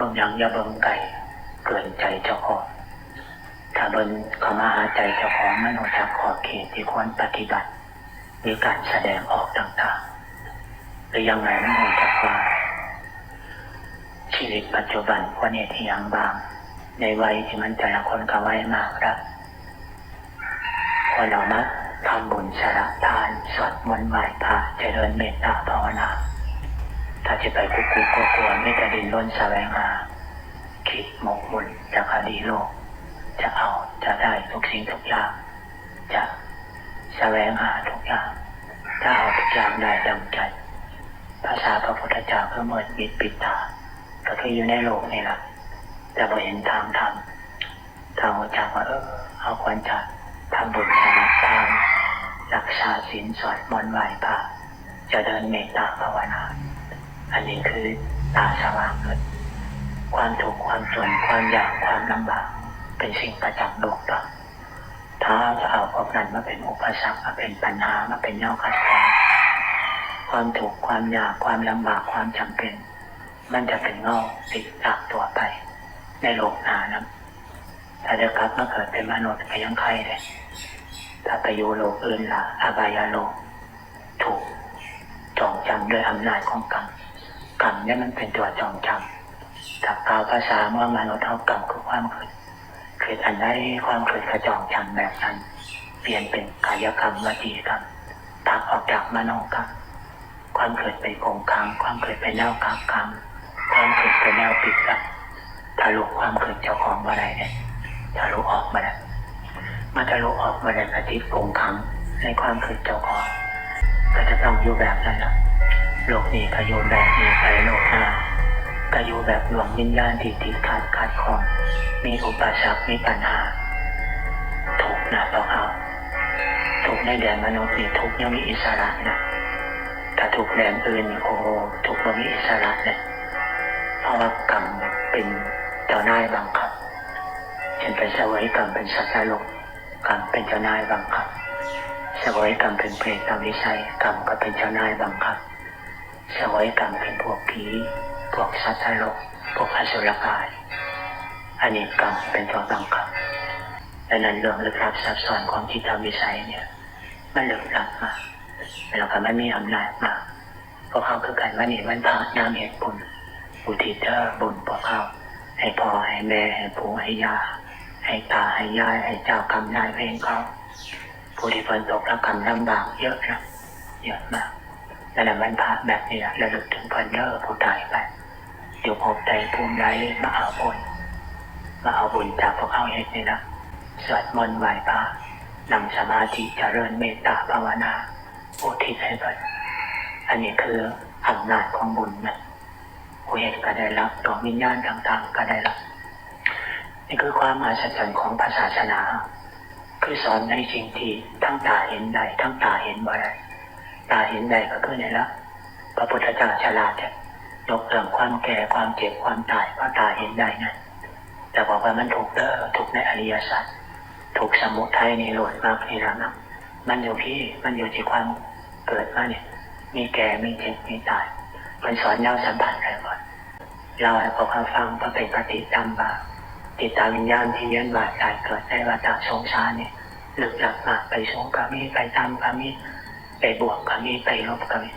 บางอย่างอย่าเบิ่งไก่เกินใจเจ้าของ ถ้าเบิ่งเข้ามาหาใจเจ้าของมันรู้จักขอบเขตที่ควรปฏิบัติหรือการแสดงออกต่างๆหรือยังไงมันรู้จักว่า ชีวิตปัจจุบันควรเหตุที่ยังบาง ในวัยที่มันแต่ละคนก็ไว้มากครับควรเอามาทำบุญสละทานสวดมนต์ไหว้พระเจริญเมตตาภาวนา ถ้าจะไปกุกกุกกลัวไม่กระดินล้นแสวงหาคิดหมกมุ่นจะคดีโลก จะเอาจะได้ทุกสิ่งทุกอย่าง จะแสวงหาทุกอย่างจะเอาทุกอย่างได้ดังใจ ภาษาพระพุทธเจ้าคือเมิดบิดปิดตา ก็คืออยู่ในโลกนี่แหละแต่พอเห็นทางทำทางหัวใจว่าเออเอาควรจะทำบุญสละทานรักษาศีลสวดมนต์ไหวพระจะเดินเมตตาภาวนา อันนี้คือตาสว่างขึ้นความถูกความจนความอยากความลำบาก เป็นสิ่งประจำโลกต่อถ้าจะเอาพวกนั้นมาเป็นอุปสรรคมาเป็นปัญหามาเป็นแนวขัดขวางความถูกความอยากความลำบากความจำเป็น มันจะเป็นเงาติดจากตัวไป ในโลกนานะถ้าจะกลับมาเกิดเป็นมนุษย์ก็ยังใครเลยถ้าไปอยู่โลกอื่นละอบายาโลกถูกจองจำด้วยอำนาจของกรรม กรรมเนี่ยมันเป็นตัวจองจำถ้ากล่าวภาษาเมื่อมนุษย์เท่ากรรมคือความคิดคิดอันใดความคิดกระจองจำแบบนั้น เปลี่ยนเป็นกายกรรมวจีกรรมตักออกจากมโนกรรมความเกิดไปโกงคังความเกิดไปแนวกลางกรรมความเกิดไปแนวปิดกรรมทะลุความเกิดเจ้าของมาได้เนี่ยทะลุออกมาได้มาทะลุออกมาได้กติโกงคังในความเกิดเจ้าของก็จะต้องอยู่แบบนั้นนะ โลกนี้ก็อยู่แบบนี้ไปโลกน้าก็อยู่แบบหลวงวิญญาณที่ติดขาดขาดคองมีอุปสรรคมีปัญหา ถูกนะต้องเอาถูกในแดนมนุษย์นี่ทุกยังมีอิสระนะถ้าถูกแดนอื่นโอ้โหถูกบ่มีอิสระเลยเพราะว่ากรรมเป็นเจ้านายบังคับเช่นไปเสวยกรรมเป็นสัตว์นรกกรรมเป็นเจ้านายบังคับเสวยกรรมเป็นเปรตตามวิชัยกรรมก็เป็นเจ้านายบังคับ เสวยกรรมเป็นพวกผีพวกสัตว์นรกพวกอสุรกายอันนี้กรรมเป็นตัวบังคับดังนั้นเรื่องลึกลับซับซ้อนของจิตวิสัยเนี่ย มันลึกลับมากแล้วก็ไม่มีอำนาจมากพวกเขาคือการว่านี่มันพาน้ำเหตุบุญอุทิศเธอบุญพวกเขาให้พ่อให้แม่ให้ปู่ให้ยาให้ตาให้ยายให้เจ้ากรรมนายเวรเขาผู้ที่ฝนตกแล้วกรรมลำบากเยอะนะเยอะมาก นั่นแหละมันพาแบบนี้ระลึกถึงเพิ่นเด้อผู้ตายไปอยู่พบใจภูมิใจมาเอาบุญมาเอาบุญจากพวกเขาเองนี่นะสวดมนต์ไหว้พระนำสมาธิเจริญเมตตาภาวนาอุทิศให้เพิ่นอันนี้คืออำนาจของบุญนะผู้เห็นก็ได้รับตัววิญญาณต่างๆ ก็ได้รับนี่คือความมหัศจรรย์ของพระศาสนา คือสอนในสิ่งที่ทั้งตาเห็นได้ทั้งตาเห็นบ่ได้ ตาเห็นได้ก็คือในละพระพุทธเจ้าฉลาดเนี่ยยกเรื่องความแก่ความเจ็บความตายเพราะตาเห็นได้นั่นแต่บอกว่ามันถูกเด้อถูกในอริยสัจถูกสมุทัยในโลดมากนี่แล้วนะมันอยู่ที่มันอยู่ที่ความเกิดมาเนี่ย มีแก่มีเจ็บมีตายมันสอนเล่าสัมผัสอะไรก่อนเราให้พอความฟังพระเป็นปฏิจำบาติดตามวิญญาณที่เวียนว่ายตายเกิดในวัฏสงสารเนี่ยหลึกหลับมากไปสงก็มีไปตามก็มี ไปบวกก็มีไปลบก็มี